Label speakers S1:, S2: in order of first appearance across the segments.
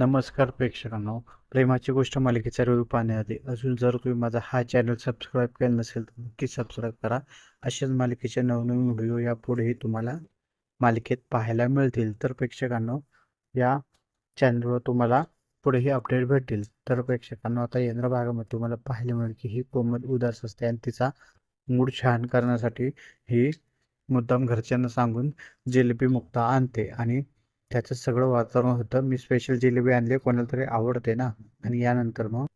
S1: नमस्कार प्रेक्षकांनो. प्रेमाची गोष्ट मालिकेचा रिव्ह्यू पाहण्याआधी अजून जर तुम्ही माझा हा चॅनल सबस्क्राईब केला नसेल तर नक्की सबस्क्राईब करा. अशाच मालिकेचे नवनवीन व्हिडिओ यापुढेही तुम्हाला मालिकेत पाहायला मिळतील. तर प्रेक्षकांनो या चॅनलवर तुम्हाला पुढेही अपडेट भेटतील. तर प्रेक्षकांनो आता येणाऱ्या भागामध्ये तुम्हाला पाहायला मिळेल की ही कोमल उदास असते आणि तिचा मूड छान करण्यासाठी ही मुद्दाम घरच्यांना सांगून जिलेबी मुक्ता आणते आणि त्याचं सगळं वातावरण होतं. मी स्पेशल जिलेबी आणली. कोणाला तरी आवडते ना? आणि यानंतर मग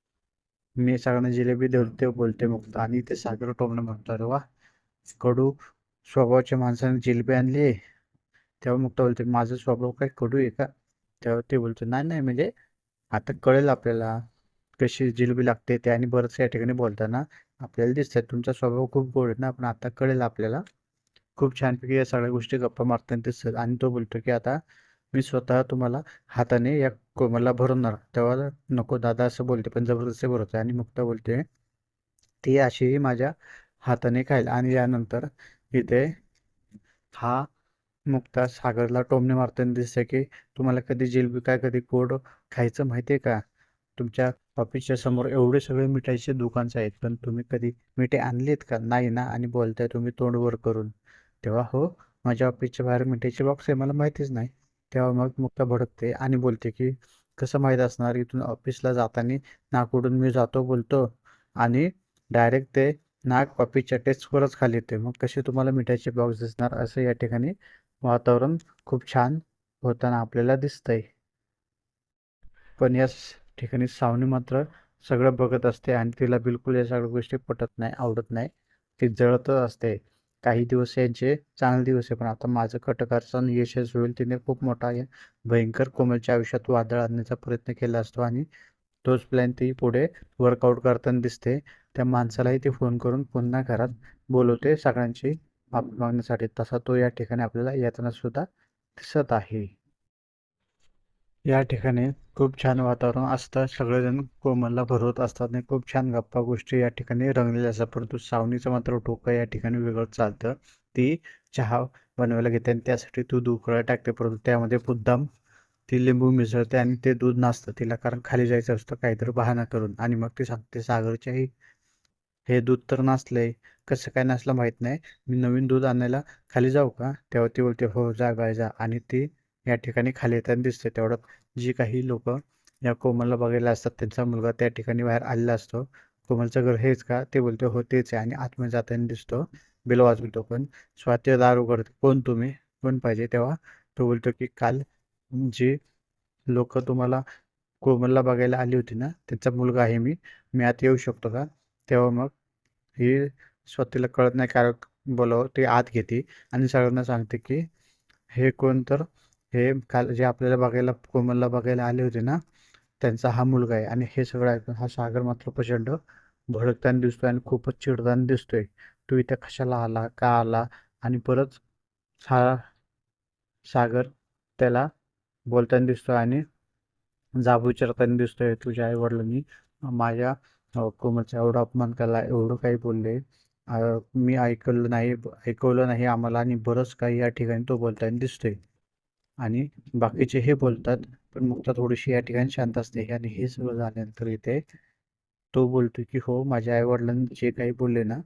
S1: मी सगळ्यांना जिलेबी धरते बोलते मुक्त आणि ते सागर टोमणं म्हणतो अरे वा कडू स्वभावाच्या माणसाने जिलेबी आणली आहे. तेव्हा मुक्त बोलते माझा स्वभाव काय कडू आहे का? तेव्हा ते बोलतो नाही नाही म्हणजे आता कळेल आपल्याला कशी जिलेबी लागते ते. आणि बरंच या ठिकाणी बोलताना आपल्याला दिसतंय तुमचा स्वभाव खूप गोड आहे ना पण आता कळेल आपल्याला. खूप छानपैकी या सगळ्या गोष्टी गप्पा मारताना दिसतात. आणि तो बोलतो की आता मी स्वतः तुम्हाला हाताने या कोमला भरवणार. तेव्हा नको दादा असं बोलते पण जबरदस्ती भरवते आणि मुक्ता बोलते. ती अशीही माझ्या हाताने खाईल. आणि यानंतर इथे हा मुक्ता सागरला टोमणे मारताना दिसते की तुम्हाला कधी जिलबी काय कधी कोड खायचं माहिती आहे का? तुमच्या ऑफिसच्या समोर एवढे सगळे मिठाईचे दुकानचे आहेत पण तुम्ही कधी मिठे आणलेत का? नाही ना आणि बोलताय तुम्ही तोंडवर करून. तेव्हा हो माझ्या ऑफिसच्या बाहेर मिठाईचे बॉक्स आहे मला माहितीच नाही. तेव्हा मग मुक्ता भडकते आणि बोलते की कसं माहीत असणार इथून ऑफिसला जाताना नाकडून मी जातो बोलतो आणि डायरेक्ट ते नाक ऑफिसच्या टेस्टवरच खाली येते. मग कसे तुम्हाला मिठाईचे बॉक्स दिसणार? असं या ठिकाणी वातावरण खूप छान होताना आपल्याला दिसतंय. पण या ठिकाणी सावनी मात्र सगळं बघत असते आणि तिला बिलकुल या सगळ्या गोष्टी पटत नाही आवडत नाही. ती जळतच असते. काही दिवस यांचे चांगले दिवस आहे पण आता माझं कटकारचं यशच होईल तिने खूप मोठा भयंकर कोमलच्या आयुष्यात वादळ आणण्याचा प्रयत्न केला असतो आणि तोच प्लॅन ती पुढे वर्कआउट करताना दिसते. त्या माणसालाही ती फोन करून पुन्हा घरात बोलवते. सगळ्यांची माफी मागण्यासाठी तसा तो या ठिकाणी आपल्याला येताना सुद्धा दिसत आहे. या ठिकाणी खूप छान वातावरण असतं. सगळेजण कोमलला भरवत असतात आणि खूप छान गप्पा गोष्टी या ठिकाणी रंगलेल्या असतात. परंतु सावनीचं मात्र टोकं या ठिकाणी वेगळं चालतं. ती चहा बनवायला घेते आणि त्यासाठी तू उकळा टाकते. परंतु त्यामध्ये मुद्दाम ती लिंबू मिसळते आणि ते दूध नसतं. तिला कारण खाली जायचं असतं. काहीतरी बहाणा करून. आणि मग ती सांगते सागरच्याही हे दूध तर नाचलंय कसं काय नसलं माहीत नाही. मी नवीन दूध आणायला खाली जाऊ का? तेव्हा ती बोलते हो जा गाय जा. आणि ती या ठिकाणी खाली येताना दिसते तेवढ्यात जी काही लोक या कोमलला बघायला असतात त्यांचा मुलगा त्या ठिकाणी बाहेर आलेला असतो. कोमलचं घर हेच का? ते बोलतो हो तेच आहे. आणि आतमध्ये जाताना दिसतो बिल वाजवतो पण. स्वाती दार उघडतो कोण तुम्ही? कोण पाहिजे? तेव्हा तो बोलतो की काल जी लोक तुम्हाला कोमलला बघायला आली होती ना त्यांचा मुलगा आहे मी. मी आत येऊ शकतो का? तेव्हा मग ही स्वतःला कळत नाही कारण बोलावं ते आत घेते. आणि सगळ्यांना सांगते की हे कोण तर हे काल जे आपल्याला बघायला कोमलला बघायला आले होते ना त्यांचा हा मुलगा आहे. आणि हे सगळं ऐकून हा सागर मात्र प्रचंड भडकताना दिसतोय आणि खूपच चिडताना दिसतोय. तू इथे कशाला आला? का आला? आणि परत हा सागर त्याला बोलताना दिसतोय आणि जाब विचारताना दिसतोय तुझ्या आई वडिलांनी माझ्या कोमलचा एवढा अपमान केला एवढं काही बोलले. मी ऐकलं नाही ऐकवलं नाही आम्हाला आणि बरंच काही या ठिकाणी तो बोलताना दिसतोय. आणि बाकीचे हे बोलतात पण मुक्ता थोडीशी या ठिकाणी शांत असते. आणि हे सगळं झाल्यानंतर इथे तो बोलतो की हो माझ्या आईवडिलांनी जे काही बोलले ना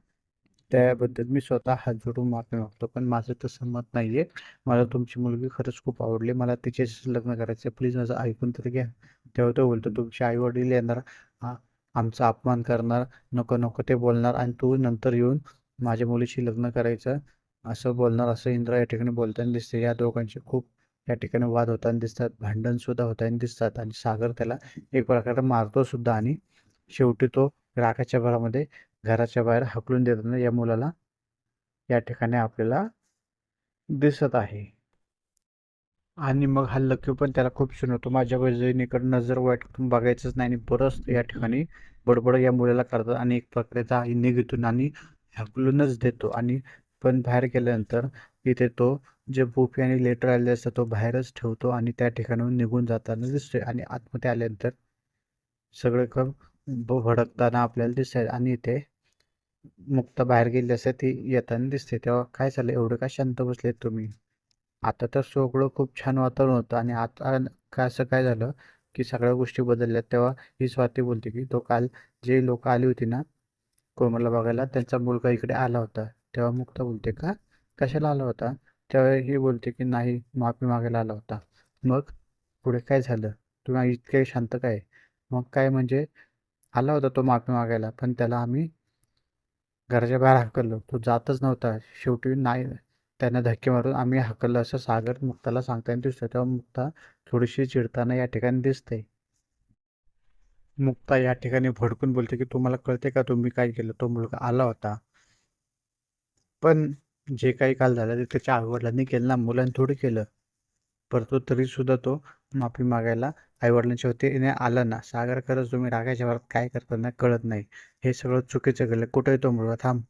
S1: त्याबद्दल मी स्वतः हात जोडून माफी मागतो. पण माझं तसं मत नाही आहे मला तुमची मुलगी खरंच खूप आवडली. मला तिच्याशी लग्न करायचं प्लीज माझं ऐकून तर घ्या. तेव्हा तो बोलतो तुमचे आईवडील येणार. आमचा अपमान करणार. नको नको ते बोलणार. आणि तू नंतर येऊन माझ्या मुलीशी लग्न करायचं. असं बोलणार. असं इंद्रा या ठिकाणी बोलताना दिसते. या दोघांची खूप या ठिकाणी वाद होताना दिसतात भांडण सुद्धा होताना दिसतात आणि सागर त्याला एक प्रकारे मारतो सुद्धा आणि शेवटी तो रागाच्या भरामध्ये घराच्या बाहेर हकलून देताना या मुलाला या ठिकाणी आपल्याला दिसत आहे. आणि मग हा लक्यू पण त्याला खूप होतो. माझ्या बहिणीकडे नजर वाईट बघायचंच नाही आणि बरंच या ठिकाणी बडबड या मुलाला करतात आणि एक प्रकारेचा निघितून आणि हकलूनच देतो. आणि पण बाहेर गेल्यानंतर इथे तो जे बुफे आणि लेटर आलेले असतात तो बाहेरच ठेवतो आणि त्या ठिकाणाहून निघून जाताना दिसतोय आणि आतमध्ये आल्यानंतर सगळे कम भडकताना आपल्याला दिसत आणि इथे मुक्त बाहेर गेली असते ती येताना दिसते. तेव्हा काय झालं एवढं काय शांत बसले तुम्ही? आता तर सगळं खूप छान वातावरण होतं आणि आता काय असं काय झालं की सगळ्या गोष्टी बदलल्या तेव्हा ही स्वाती बोलते की तो काल जे लोक आली होती ना कोमला बघायला त्यांचा मुलगा इकडे आला होता. तेव्हा मुक्ता बोलते का? कशाला आला होता? त्यावेळी ही बोलते की नाही माफी मागायला आला होता. मग पुढे काय झालं? तुम्ही इतके शांत काय? मग काय म्हणजे आला होता तो माफी मागायला पण त्याला आम्ही घराच्या बाहेर हाकललो. तो जातच नव्हता. शेवटी नाही त्यांना धक्के मारून आम्ही हाकललं असं सागर मुक्ताला सांगताना दिसतं तेव्हा मुक्ता थोडीशी चिडताना या ठिकाणी दिसते. मुक्ता या ठिकाणी भडकून बोलते की तुम्हाला कळते का तुम्ही काय केलं? तो मुलगा आला होता. पण जे काही काल झालं ते त्याच्या आईवडिलांनी केलं ना मुलांनी थोडी केलं. परंतु तरी सुद्धा तो माफी मागायला आईवडिलांच्या वतीने आला ना. सागर खरंच तुम्ही रागाच्या भरात काय करताना कळत नाही. हे सगळं चुकीचं केलं कुठे येतो मुलगा? थांब.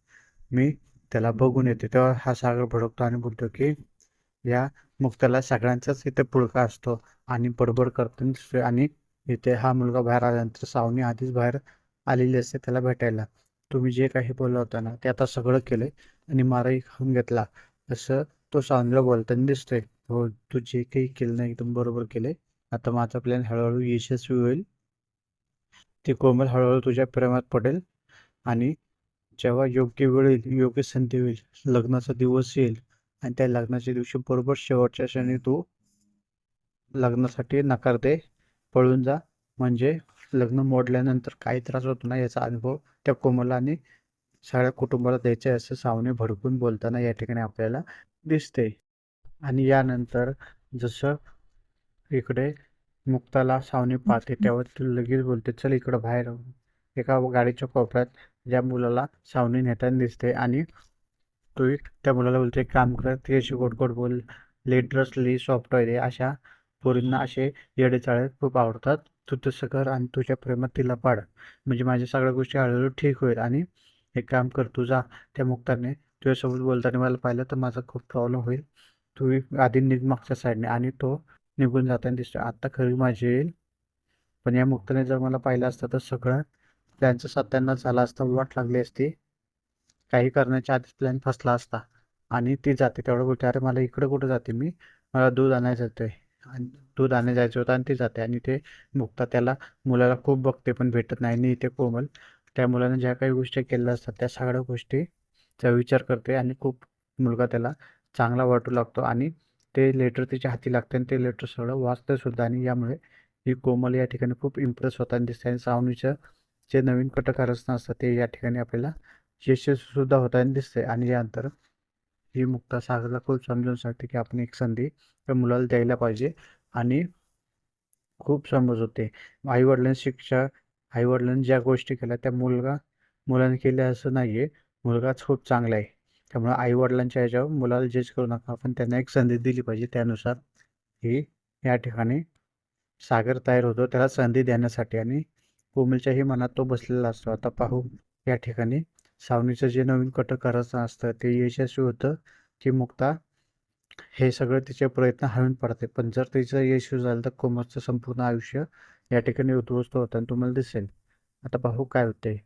S1: मी त्याला बघून येते. तेव्हा हा सागर भडकतो आणि बोलतो की या मुक्ताला सगळ्यांचाच इथे पुळका असतो आणि बडबड करतो आणि इथे हा मुलगा बाहेर आल्यानंतर सावनी आधीच बाहेर आलेली असते त्याला भेटायला. तुम्ही जे काही बोलला होता ना ते आता सगळं केलंय. आणि माराही खाऊन घेतला. असं तो सावनीला बोलताना दिसतोय. हो तू जे काही केलं नाही एकदम बरोबर केले आता माझा प्लॅन हळूहळू यशस्वी होईल. ती कोमल हळूहळू तुझ्या प्रेमात पडेल. आणि जेव्हा योग्य वेळ येईल योग्य संधी होईल लग्नाचा दिवस येईल आणि त्या लग्नाच्या दिवशी बरोबर शेवटच्या क्षणी तू लग्नासाठी नकार दे पळून जा. म्हणजे लग्न मोडल्यानंतर काही त्रास होतो ना याचा अनुभव त्या कोमलाने सगळ्या कुटुंबाला द्यायचे असं सावने भडकून बोलताना या ठिकाणी आपल्याला दिसते. आणि यानंतर जसं इकडे मुक्ताला सावनी पाहते तेव्हा ती लगेच बोलते चल इकडं बाहेर एका गाडीच्या कोपऱ्यात ज्या मुलाला सावनी नेताना दिसते आणि तो त्या मुलाला बोलते काम कर ती अशी गोड गोड बोल लेटरसली सॉफ्ट आहे अशा पोरींना असे येडेचाळे खूप आवडतात तू तसं कर आणि तुझ्या प्रेमात तिला पाड. म्हणजे माझ्या सगळ्या गोष्टी हळूहळू ठीक होईल. आणि हे काम कर तू जा त्या मुक्ताने तुझ्यासोबत बोलताना मला पाहिलं तर माझा खूप प्रॉब्लेम होईल. तू आधी निघ मागच्या साईडने आणि तो निघून जाताना दिसतो. आत्ता खरी माझी येईल. पण या मुक्ताने जर मला पाहिलं असतं तर सगळं प्लॅनचं सत्यांना झाला असता वाट लागली असती. काही करण्याच्या आधीच प्लॅन फसला असता. आणि ती जाते तेवढं बोलते अरे मला इकडं कुठं जाते मी? मला दूध आणायचं जातोय. आणि दूध आणायला जायचं होतं आणि ती जाते. आणि ते मुक्ता त्याला मुलाला खूप बघते पण भेटत नाही. आणि इथे कोमल त्या मुलाने ज्या काही गोष्टी केल्या असतात त्या सगळ्या गोष्टीचा विचार करते आणि खूप मुलगा त्याला चांगला वाटू लागतो आणि ते लेटर तिच्या हाती लागते आणि ते लेटर सगळं वाचतं सुद्धा आणि यामुळे ही कोमल या ठिकाणी खूप इम्प्रेस होताना दिसते आणि सावनीचं जे नवीन पटकारचना असतात ते या ठिकाणी आपल्याला यशस्वीसुद्धा होताना दिसते आणि यानंतर ही मुक्ता सागरला खूप समजून सांगते की आपण एक संधी त्या मुलाला द्यायला पाहिजे आणि खूप समज होते. आईवडिलांनी शिक्षा आईवडिलांनी ज्या गोष्टी केल्या त्या मुलगा मुलाने केल्या असं नाही आहे मुलगाच खूप चांगला आहे. त्यामुळे आईवडिलांच्या ह्याच्यावर मुलाला जज करू नका. आपण त्यांना एक संधी दिली पाहिजे त्यानुसार. ही या ठिकाणी सागर तयार होतो त्याला संधी देण्यासाठी आणि कोमलच्याही मनात तो बसलेला असतो. आता पाहू या ठिकाणी सावनीचं जे नवीन कट करायचं असतं ते यशस्वी होतं की मुक्ता हे सगळं तिचे प्रयत्न हळून पडते पण जर तिचं यशस्वी झालं तर कोमलचं संपूर्ण आयुष्य या ठिकाणी उद्ध्वस्त होताना तुम्हाला दिसेल. आता पाहू काय होते